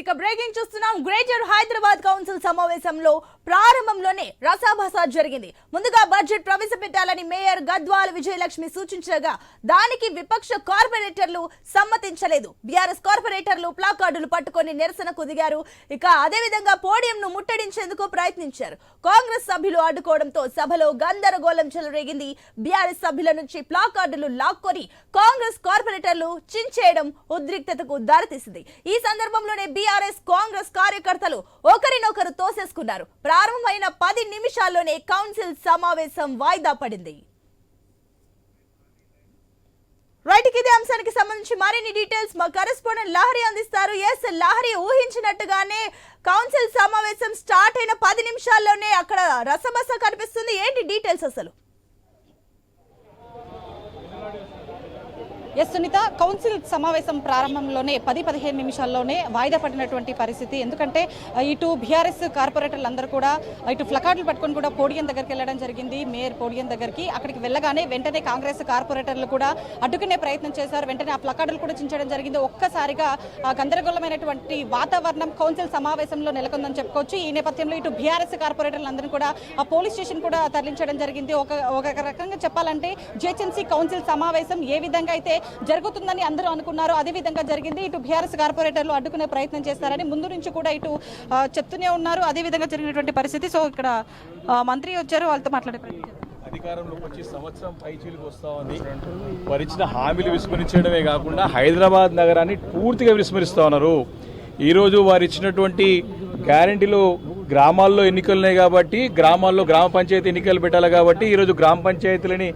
ఇక బ్రేకింగ్ చూస్తున్నాం. Greater Hyderabad council సమావేశంలో ప్రారంభంలోనే రసాభాస జరిగింది. ముందుగా బడ్జెట్ ప్రవేశపెట్టాలని మేయర్ గద్వాల్ విజయలక్ష్మి సూచించగా దానికి విపక్ష కార్పొరేటర్లు సమ్మతించలేదు. బీఆర్ఎస్ కార్పొరేటర్లు ప్లాకార్డులు పట్టుకొని నిరసనకు దిగారు. ఇక అదేవిధంగా పోడియంను ముట్టడించేందుకు ప్రయత్నించారు. కాంగ్రెస్ సభ్యులు అడ్డుకోవడంతో సభలో గందరగోళం చెలరేగింది. బీఆర్ఎస్ సభ్యుల నుంచి ప్లాకార్డులు లాక్కొని కాంగ్రెస్ కార్పొరేటర్లు చించేయడం ఉద్రిక్తతకు దారితీసింది. ఈ సందర్భంలోనే బీఆర్ఎస్ కాంగ్రెస్ కార్యకర్తలు ఒకరినొకరు తోసేసుకున్నారు. ప్రారంభమైన పది నిమిషాల్లోనే కౌన్సిల్ సమావేశం వాయిదా పడింది. రైట్ ఇదే అంశానికి సంబంధించి మరిన్ని డీటెయిల్స్ మా కరెస్పాండెంట్ లహరి అందిస్తారు. ఎస్ లహరి ఊహించినట్టుగానే కౌన్సిల్ సమావేశం స్టార్ట్ అయిన పది నిమిషాల్లోనే అక్కడ రసబస కనిపిస్తుంది. ఏంటి డీటెయిల్స్ అసలు? ఎస్ సునీత కౌన్సిల్ సమావేశం ప్రారంభంలోనే పది పదిహేను నిమిషాల్లోనే వాయిదా పడినటువంటి పరిస్థితి. ఎందుకంటే ఇటు బీఆర్ఎస్ కార్పొరేటర్లు అందరూ కూడా ఇటు ఫ్లకార్డులు పట్టుకొని కూడా పోడియం దగ్గరికి వెళ్ళడం జరిగింది. మేయర్ పోడియం దగ్గరికి. అక్కడికి వెళ్ళగానే వెంటనే కాంగ్రెస్ కార్పొరేటర్లు కూడా అడ్డుకునే ప్రయత్నం చేశారు. వెంటనే ఆ ఫ్లకార్డులు కూడా చించడం జరిగింది. ఒక్కసారిగా గందరగోళమైనటువంటి వాతావరణం కౌన్సిల్ సమావేశంలో నెలకొందని చెప్పుకోవచ్చు. ఈ నేపథ్యంలో ఇటు బీఆర్ఎస్ కార్పొరేటర్లు అందరూ కూడా ఆ పోలీస్ స్టేషన్ కూడా తరలించడం జరిగింది. ఒక ఒక రకంగా చెప్పాలంటే జిహెచ్ఎంసీ కౌన్సిల్ సమావేశం ఏ విధంగా అయితే జరుగుతుందని అందరూ అనుకున్నారు. అదే విధంగా జరిగింది. ఇటు బీఆర్ఎస్ కార్పొరేటర్లు అడ్డుకునే ప్రయత్నం చేస్తారని ముందు నుంచి కూడా ఇటు చెప్తూనే ఉన్నారు. అదే విధంగా జరిగినటువంటి పరిస్థితి. సో ఇక్కడ మంత్రి వచ్చారు. వాళ్ళతో మాట్లాడే ప్రయత్నం అధికారంలోకి వచ్చి సంవత్సరం పైచీలకు వస్తా ఉంది వారు ఇచ్చిన హామీలు విస్మరించడమే కాకుండా హైదరాబాద్ నగరాన్ని పూర్తిగా విస్మరిస్తా ఉన్నారు. ఈరోజు వారు ఇచ్చినటువంటి గ్యారంటీలు గ్రామాల్లో ఎన్నికలు ఉన్నాయి కాబట్టి గ్రామాల్లో గ్రామ పంచాయతీ ఎన్నికలు పెట్టాలి కాబట్టి ఈరోజు గ్రామ పంచాయతీలని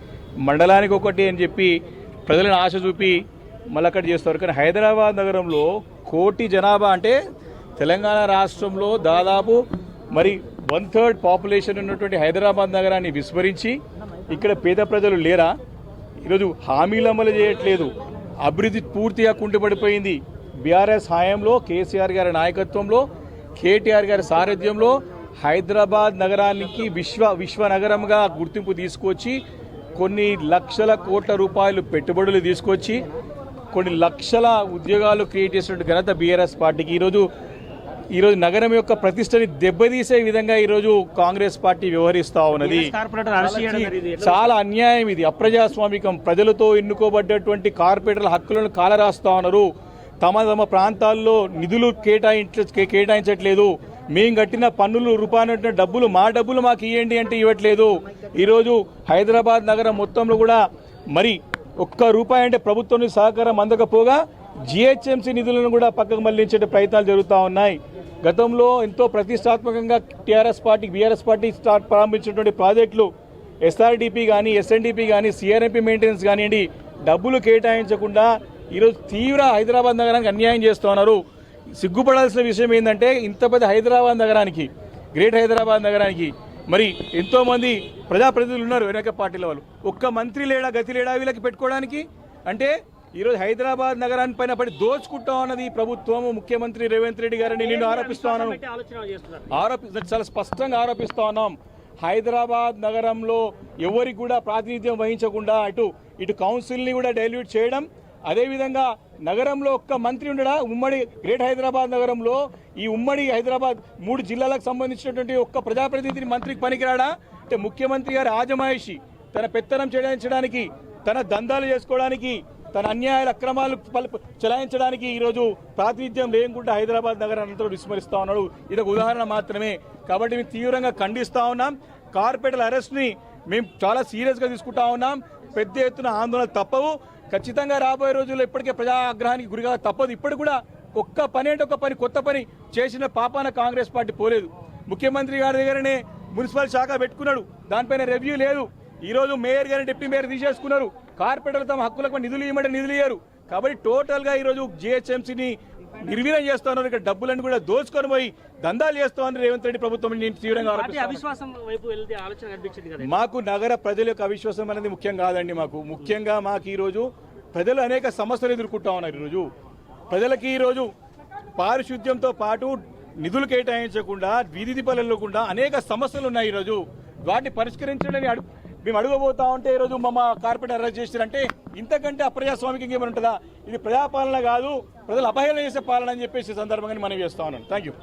మండలానికి ఒకటి అని చెప్పి ప్రజలను ఆశ చూపి మళ్ళీ అక్కడ చేస్తారు. కానీ హైదరాబాద్ నగరంలో కోటి జనాభా అంటే తెలంగాణ రాష్ట్రంలో దాదాపు మరి వన్ థర్డ్ పాపులేషన్ ఉన్నటువంటి హైదరాబాద్ నగరాన్ని విస్మరించి ఇక్కడ పేద ప్రజలు లేరా? ఈరోజు హామీలు అమలు చేయట్లేదు. అభివృద్ధి పూర్తిగా కుంటుపడిపోయింది బీఆర్ఎస్ హయాంలో కేసీఆర్ గారి నాయకత్వంలో కేటీఆర్ గారి సారథ్యంలో హైదరాబాద్ నగరానికి విశ్వ విశ్వ నగరంగా గుర్తింపు తీసుకొచ్చి కొన్ని లక్షల కోట్ల రూపాయలు పెట్టుబడులు తీసుకొచ్చి కొన్ని లక్షల ఉద్యోగాలు క్రియేట్ చేసినటువంటి ఘనత బీఆర్ఎస్ పార్టీకి. ఈరోజు ఈరోజు నగరం యొక్క ప్రతిష్టని దెబ్బతీసే విధంగా ఈరోజు కాంగ్రెస్ పార్టీ వ్యవహరిస్తా ఉన్నది. చాలా అన్యాయం ఇది. అప్రజాస్వామికం ప్రజలతో ఎన్నుకోబడ్డటువంటి కార్పొరేటర్ల హక్కులను కాలరాస్తా ఉన్నారు. తమ తమ ప్రాంతాల్లో నిధులు కేటాయించ కేటాయించట్లేదు. మేము కట్టిన పన్నులు రూపాయలు డబ్బులు మా డబ్బులు మాకు ఇవ్వండి అంటే ఇవ్వట్లేదు. ఈరోజు హైదరాబాద్ నగరం మొత్తంలో కూడా మరి ఒక్క రూపాయి అంటే ప్రభుత్వం సహకారం అందకపోగా జిహెచ్ఎంసీ నిధులను కూడా పక్కకు మళ్ళించే ప్రయత్నాలు జరుగుతూ ఉన్నాయి. గతంలో ఎంతో ప్రతిష్టాత్మకంగా TRS party BRS party start ప్రారంభించినటువంటి ప్రాజెక్టులు ఎస్ఆర్డిపి కానీ ఎస్ఎన్డిపి కానీ సిఆర్ఎంపి మెయింటెనెన్స్ కానివ్వండి డబ్బులు కేటాయించకుండా ఈరోజు తీవ్ర హైదరాబాద్ నగరానికి అన్యాయం చేస్తున్నారు. సిగ్గుపడాల్సిన విషయం ఏంటంటే ఇంత పెద్ద హైదరాబాద్ నగరానికి గ్రేట్ హైదరాబాద్ నగరానికి మరి ఎంతో మంది ప్రజాప్రతినిధులు ఉన్నారు వెనక పార్టీల వాళ్ళు. ఒక్క మంత్రి లేడా గతి లేడా వీళ్ళకి పెట్టుకోవడానికి? అంటే ఈరోజు హైదరాబాద్ నగరాన్ని పైన పడి దోచుకుంటా ఉన్నది ఈ ప్రభుత్వం ముఖ్యమంత్రి రేవంత్ రెడ్డి గారిని నేను ఆరోపిస్తా ఉన్నాను. ఆరోపి చాలా స్పష్టంగా ఆరోపిస్తా ఉన్నాం. హైదరాబాద్ నగరంలో ఎవరికి కూడా ప్రాతినిధ్యం వహించకుండా అటు ఇటు కౌన్సిల్ని కూడా డైల్యూట్ చేయడం అదేవిధంగా నగరంలో ఒక్క మంత్రి ఉండడా? ఉమ్మడి గ్రేట్ హైదరాబాద్ నగరంలో ఈ ఉమ్మడి హైదరాబాద్ మూడు జిల్లాలకు సంబంధించినటువంటి ఒక్క ప్రజాప్రతినిధిని మంత్రికి పనికిరాడా? అంటే ముఖ్యమంత్రి గారి ఆజమాయిషి తన పెత్తనం చెలాయించడానికి తన దందాలు చేసుకోవడానికి తన అన్యాయాల అక్రమాలు పలు- చెలాయించడానికి ఈరోజు ప్రాతినిధ్యం లేకుండా హైదరాబాద్ నగరాన్ని అంతా విస్మరిస్తా ఉన్నాడు. ఇది ఒక ఉదాహరణ మాత్రమే. కాబట్టి మేము తీవ్రంగా ఖండిస్తా ఉన్నాం. కార్పొరేటర్ అరెస్ట్ని మేము చాలా సీరియస్గా తీసుకుంటా ఉన్నాం. పెద్ద ఎత్తున ఆందోళన తప్పవు. ఖచ్చితంగా రాబోయే రోజుల్లో ఇప్పటికే ప్రజా ఆగ్రహానికి గురిగా తప్పదు. ఇప్పుడు కూడా ఒక్క పని అంటే ఒక పని కొత్త పని చేసిన పాపాన కాంగ్రెస్ పార్టీ పోలేదు. ముఖ్యమంత్రి గారి దగ్గరనే మున్సిపల్ శాఖ పెట్టుకున్నాడు. దానిపైన రెవ్యూ లేదు. ఈ రోజు మేయర్ గారిని డిప్యూటీ మేయర్ తీసేసుకున్నారు. కార్పొరేటర్లు తమ హక్కులకు నిధులు ఇవ్వమంటే నిధులు ఇయ్యారు. కాబట్టి టోటల్గా ఈ రోజు జిహెచ్ఎంసీని నిర్వీర్యం చేస్తా ఉన్నారు ఇక్కడ డబ్బులను కూడా దోచుకొని పోయి దందాలు చేస్తా ఉన్నారు రేవంత్ రెడ్డి ప్రభుత్వం తీవ్రంగా మాకు నగర ప్రజల యొక్క అవిశ్వాసం అనేది ముఖ్యం కాదండి మాకు. ముఖ్యంగా మాకు ఈరోజు ప్రజలు అనేక సమస్యలు ఎదుర్కొంటా ఉన్నారు ఈరోజు. ప్రజలకి ఈరోజు పారిశుద్ధ్యంతో పాటు నిధులు కేటాయించకుండా వీధి దీపాలు అనేక సమస్యలు ఉన్నాయి ఈరోజు. వాటిని పరిష్కరించడానికి మేము అడుగుపోతా ఉంటే ఈరోజు మా కార్పొరేట్ అరెస్ట్ చేస్తారంటే ఇంతకంటే అప్రజాస్వామికి ఏమైనా ఉంటుందా? ఇది ప్రజాపాలన కాదు ప్రజలు అపహేళన చేసే పాలన అని చెప్పేసి సందర్భంగా మనం చేస్తా ఉన్నాను. థ్యాంక్ యూ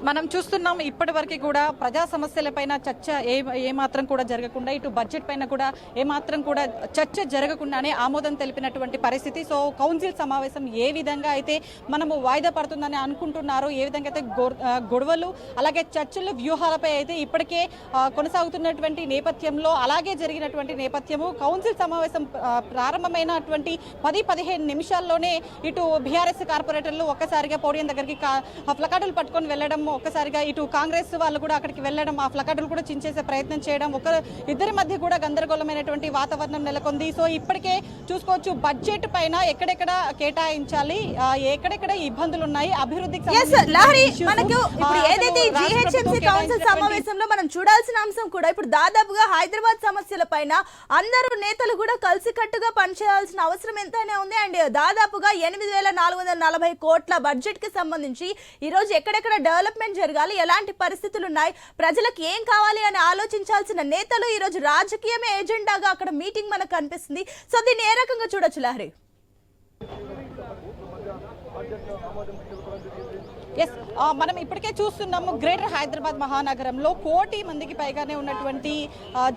మనం చూస్తున్నాం ఇప్పటి వరకు కూడా ప్రజా సమస్యలపైన చర్చ ఏ ఏమాత్రం కూడా జరగకుండా ఇటు బడ్జెట్ పైన కూడా ఏమాత్రం కూడా చర్చ జరగకుండానే ఆమోదం తెలిపినటువంటి పరిస్థితి. సో కౌన్సిల్ సమావేశం ఏ విధంగా అయితే మనము వాయిదా పడుతుందని అనుకుంటున్నారో ఏ విధంగా అయితే గొ- గొడవలు అలాగే చర్చలు వ్యూహాలపై అయితే ఇప్పటికే కొనసాగుతున్నటువంటి నేపథ్యంలో అలాగే జరిగినటువంటి నేపథ్యము కౌన్సిల్ సమావేశం ప్రారంభమైనటువంటి పది పదిహేను నిమిషాల్లోనే ఇటు బీఆర్ఎస్ కార్పొరేటర్లు ఒక్కసారిగా పోడియం దగ్గరికి కా- ప్లకార్డులు పట్టుకొని వెళ్ళడం ఒక్కసారిగా ఇటు కాంగ్రెస్ వాళ్ళు కూడా అక్కడికి వెళ్ళడం ఆ ప్లకార్డులు కూడా చించేసే ప్రయత్నం చేయడం ఒక ఇద్దరి మధ్య కూడా గందరగోళమైనటువంటి వాతావరణం నెలకొంది. సో ఇప్పటికే చూసుకోవచ్చు బడ్జెట్ పైన ఎక్కడెక్కడ కేటాయించాలి ఎక్కడెక్కడ ఇబ్బందులు ఉన్నాయి అభివృద్ధికి మనకు ఇప్పుడు అసలు ఏదైతే జిహెచ్ఎంసీ కౌన్సిల్ సమావేశంలో మనం చూడాల్సిన అంశం కూడా ఇప్పుడు దాదాపుగా హైదరాబాద్ సమస్యల పైన అందరూ నేతలు కూడా కలిసికట్టుగా పనిచేయాల్సిన అవసరం ఎంతైనా ఉంది. అండ్ దాదాపుగా ఎనిమిది వేల నాలుగు వందల నలభై కోట్ల బడ్జెట్కి సంబంధించి ఈ రోజు ఎక్కడెక్కడ డెవలప్మెంట్ జరగాలి ఎలాంటి పరిస్థితులు ఉన్నాయి ప్రజలకు ఏం కావాలి అని ఆలోచించాల్సిన నేతలు ఈ రోజు రాజకీయమే ఎజెండాగా అక్కడ మీటింగ్ మనకు కనిపిస్తుంది. సో దీన్ని ఏ రకంగా చూడొచ్చు లహరి? ఎస్ మనం ఇప్పటికే చూస్తున్నాము గ్రేటర్ హైదరాబాద్ మహానగరంలో కోటి మందికి పైగానే ఉన్నటువంటి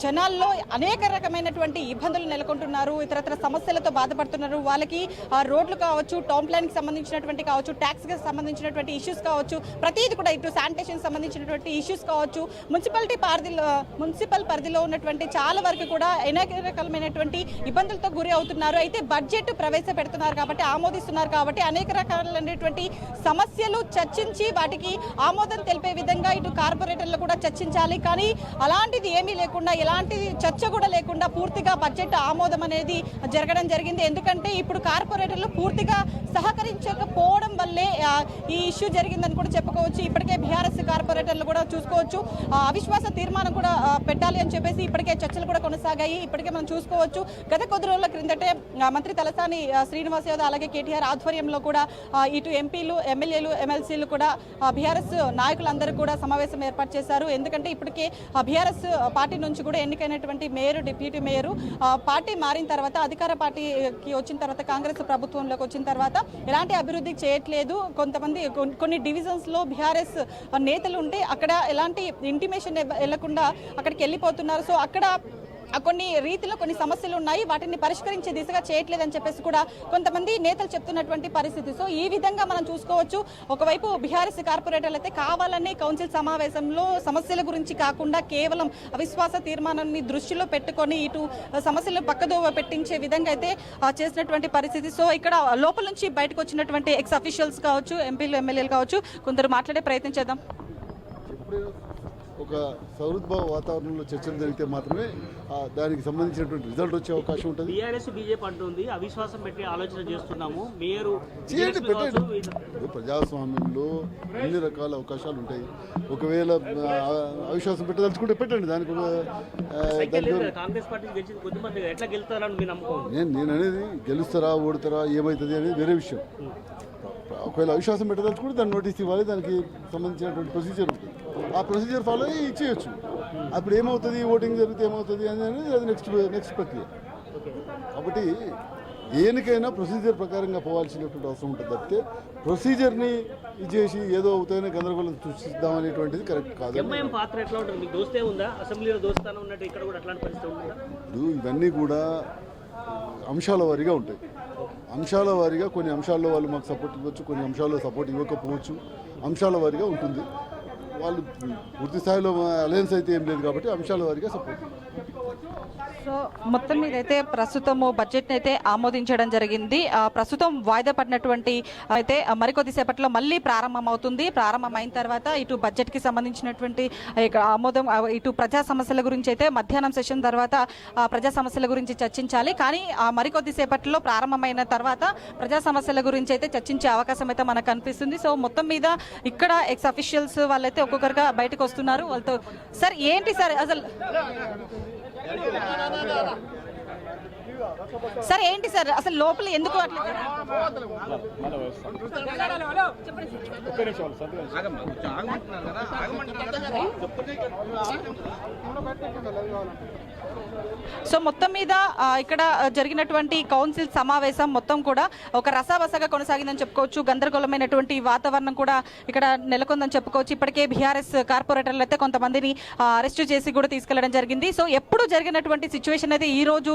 జనాల్లో అనేక రకమైనటువంటి ఇబ్బందులు నెలకొంటున్నారు ఇతరత్ర సమస్యలతో బాధపడుతున్నారు. వాళ్ళకి రోడ్లు కావచ్చు టౌన్ ప్లాన్కి సంబంధించినటువంటి కావచ్చు ట్యాక్స్కి సంబంధించినటువంటి ఇష్యూస్ కావచ్చు ప్రతిది కూడా ఇటు శానిటేషన్ సంబంధించినటువంటి ఇష్యూస్ కావచ్చు. మున్సిపాలిటీ పరిధిలో మున్సిపల్ పరిధిలో ఉన్నటువంటి చాలా వరకు కూడా అనేక రకాలమైనటువంటి ఇబ్బందులతో గురి అవుతున్నారు. అయితే బడ్జెట్ ప్రవేశపెడుతున్నారు కాబట్టి ఆమోదిస్తున్నారు కాబట్టి అనేక రకాలైనటువంటి సమస్యలు చర్చించి వాటికి ఆమోదం తెలిపే విధంగా ఇటు కార్పొరేటర్లు కూడా చర్చించాలి. కానీ అలాంటిది ఏమీ లేకుండా ఎలాంటి చర్చ కూడా లేకుండా పూర్తిగా బడ్జెట్ ఆమోదం అనేది జరగడం జరిగింది. ఎందుకంటే ఇప్పుడు కార్పొరేటర్లు పూర్తిగా సహకరించకపోవడం వల్లే ఈ ఇష్యూ జరిగిందని కూడా చెప్పుకోవచ్చు. ఇప్పటికే బీఆర్ఎస్ కార్పొరేటర్లు కూడా చూసుకోవచ్చు. అవిశ్వాస తీర్మానం కూడా పెట్టాలి అని చెప్పేసి ఇప్పటికే చర్చలు కూడా కొనసాగాయి. ఇప్పటికే మనం చూసుకోవచ్చు. గత కొద్ది రోజుల క్రిందటే మంత్రి తలసాని శ్రీనివాస్ యాదవ్ అలాగే కేటీఆర్ ఆధ్వర్యంలో కూడా ఇటు ఎంపీలు ఎమ్మెల్యేలు ఎమ్మెల్సీ ఎమ్మెల్సీలు కూడా బీఆర్ఎస్ నాయకులందరూ కూడా సమావేశం ఏర్పాటు చేశారు. ఎందుకంటే ఇప్పటికే బీఆర్ఎస్ పార్టీ నుంచి కూడా ఎన్నికైనటువంటి మేయర్ డిప్యూటీ మేయర్ పార్టీ మారిన తర్వాత అధికార పార్టీకి వచ్చిన తర్వాత కాంగ్రెస్ ప్రభుత్వంలోకి వచ్చిన తర్వాత ఎలాంటి అభివృద్ధి చేయట్లేదు. కొంతమంది కొన్ని డివిజన్స్లో బీఆర్ఎస్ నేతలు ఉంటే అక్కడ ఎలాంటి ఇంటిమేషన్ వెళ్ళకుండా అక్కడికి వెళ్ళిపోతున్నారు. సో అక్కడ కొన్ని రీతిలో కొన్ని సమస్యలు ఉన్నాయి. వాటిని పరిష్కరించే దిశగా చేయట్లేదని చెప్పేసి కూడా కొంతమంది నేతలు చెప్తున్నటువంటి పరిస్థితి. సో ఈ విధంగా మనం చూసుకోవచ్చు. ఒకవైపు బీఆర్ఎస్ కార్పొరేటర్లు అయితే కావాలనే కౌన్సిల్ సమావేశంలో సమస్యల గురించి కాకుండా కేవలం అవిశ్వాస తీర్మానాన్ని దృష్టిలో పెట్టుకొని ఇటు సమస్యలు పక్కదోవ పెట్టించే విధంగా అయితే చేసినటువంటి పరిస్థితి. సో ఇక్కడ లోపల నుంచి బయటకు వచ్చినటువంటి ఎక్స్ అఫీషియల్స్ కావచ్చు ఎంపీలు ఎమ్మెల్యేలు కావచ్చు కొందరు మాట్లాడే ప్రయత్నం చేద్దాం. ఒక సౌహృద్భావ వాతావరణంలో చర్చలు జరిగితే మాత్రమే దానికి సంబంధించినటువంటి రిజల్ట్ వచ్చే అవకాశం ఉంటుంది. బీఆర్ఎస్ బీజేపీ అంటుంది అవిశ్వాసం పెట్టి ఆలోచన చేస్తున్నాము. మీరు చేయండి పెట్టండి. ప్రజాస్వామ్యంలో అన్ని రకాల అవకాశాలు ఉంటాయి. ఒకవేళ అవిశ్వాసం పెట్టదలుచుకుంటే పెట్టండి. దానికి ఒక, ఆ, సైకిల్ దానికి లేదు కదా, కాంగ్రెస్ పార్టీ గెలిచింది కొద్దిమంది ఎట్లా గెలుస్తారని మీ నమ్మకం ఉంది? నేను నేను అనేది గెలుస్తారా ఓడతారా ఏమవుతుంది అనేది వేరే విషయం. ఒకవేళ అవిశ్వాసం పెట్టదలుచుకుంటే దాన్ని నోటీస్ ఇవ్వాలి. దానికి సంబంధించినటువంటి ప్రొసీజర్ ఉంటుంది. ఆ ప్రొసీజర్ ఫాలో అయ్యి ఇచ్చేయచ్చు. అప్పుడు ఏమవుతుంది? ఓటింగ్ జరిగితే ఏమవుతుంది? అనేది అది నెక్స్ట్ నెక్స్ట్ ప్రక్రియ. కాబట్టి దేనికైనా ప్రొసీజర్ ప్రకారంగా పోవాల్సినటువంటి అవసరం ఉంటుంది తప్పితే ప్రొసీజర్ని ఇచ్చేసి ఏదో అవుతాయని గందరగోళం సృష్టిద్దాం అనేటువంటిది కరెక్ట్ కాదు ఇప్పుడు ఇవన్నీ కూడా అంశాల వారీగా ఉంటాయి. అంశాల వారీగా కొన్ని అంశాల్లో వాళ్ళు మాకు సపోర్ట్ ఇవ్వచ్చు కొన్ని అంశాల్లో సపోర్ట్ ఇవ్వకపోవచ్చు. అంశాల వారీగా ఉంటుంది. వాళ్ళు పూర్తి స్థాయిలో అలయన్స్ అయితే ఏం లేదు కాబట్టి అంశాల వారిగా సపోర్ట్ సో మొత్తం మీద అయితే ప్రస్తుతము బడ్జెట్ని అయితే ఆమోదించడం జరిగింది. ప్రస్తుతం వాయిదా పడినటువంటి అయితే మరికొద్ది సేపట్లో మళ్ళీ ప్రారంభం అవుతుంది ప్రారంభం అయిన తర్వాత ఇటు బడ్జెట్కి సంబంధించినటువంటి ఆమోదం ఇటు ప్రజా సమస్యల గురించి అయితే మధ్యాహ్నం సెషన్ తర్వాత ప్రజా సమస్యల గురించి చర్చించాలి. కానీ మరికొద్ది సేపట్లో ప్రారంభమైన తర్వాత ప్రజా సమస్యల గురించి అయితే చర్చించే అవకాశం అయితే మనకు కనిపిస్తుంది. సో మొత్తం మీద ఇక్కడ ఎక్స్ అఫీషియల్స్ వాళ్ళైతే ఒక్కొక్కరుగా బయటకు వస్తున్నారు. వాళ్ళతో సార్ ఏంటి సార్? అసలు ഇല്ല సార్ ఏంటి సార్? అసలు లోపల ఎందుకు అట్లా సో మొత్తం మీద ఇక్కడ జరిగినటువంటి కౌన్సిల్ సమావేశం మొత్తం కూడా ఒక రసాబసగా కొనసాగిందని చెప్పుకోవచ్చు. గందరగోళమైనటువంటి వాతావరణం కూడా ఇక్కడ నెలకొందని చెప్పుకోవచ్చు. ఇప్పటికే బీఆర్ఎస్ కార్పొరేటర్లు అయితే కొంతమందిని అరెస్ట్ చేసి కూడా తీసుకెళ్ళడం జరిగింది. సో ఎప్పుడు జరిగినటువంటి సిచ్యువేషన్ అయితే ఈ రోజు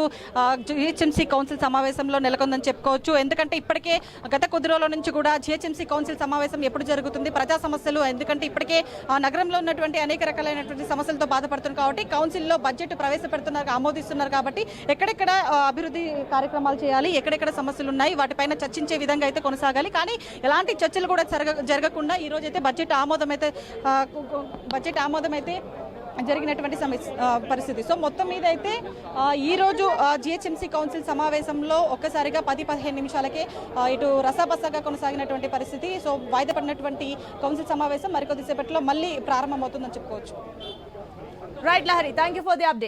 జిహెచ్ఎంసీ కౌన్సిల్ సమావేశంలో నెలకొందని చెప్పుకోవచ్చు. ఎందుకంటే ఇప్పటికే గత కొద్ది రోజుల నుంచి కూడా జిహెచ్ఎంసీ కౌన్సిల్ సమావేశం ఎప్పుడు జరుగుతుంది ప్రజా సమస్యలు ఎందుకంటే ఇప్పటికే ఆ, నగరంలో ఉన్నటువంటి అనేక రకాలైనటువంటి సమస్యలతో బాధపడుతున్నారు కాబట్టి కౌన్సిల్లో బడ్జెట్ ప్రవేశపెడుతున్నారు ఆమోదిస్తున్నారు కాబట్టి ఎక్కడెక్కడ అభివృద్ధి కార్యక్రమాలు చేయాలి ఎక్కడెక్కడ సమస్యలు ఉన్నాయి వాటిపైన చర్చించే విధంగా అయితే కొనసాగాలి. కానీ ఎలాంటి చర్చలు కూడా జరగ జరగకుండా ఈ రోజైతే బడ్జెట్ ఆమోదం అయితే బడ్జెట్ ఆమోదం అయితే జరిగినటువంటి పరిస్థితి. సో మొత్తం మీద అయితే ఈరోజు ఈ రోజు జిహెచ్ఎంసీ కౌన్సిల్ సమావేశంలో ఒక్కసారిగా పది పదిహేను నిమిషాలకే ఇటు రసాబసాగా కొనసాగినటువంటి పరిస్థితి. సో వాయిదా పడినటువంటి కౌన్సిల్ సమావేశం మరికొద్దిసేపట్లో మళ్ళీ ప్రారంభమవుతుందని చెప్పుకోవచ్చు. Right Lahari thank you for the update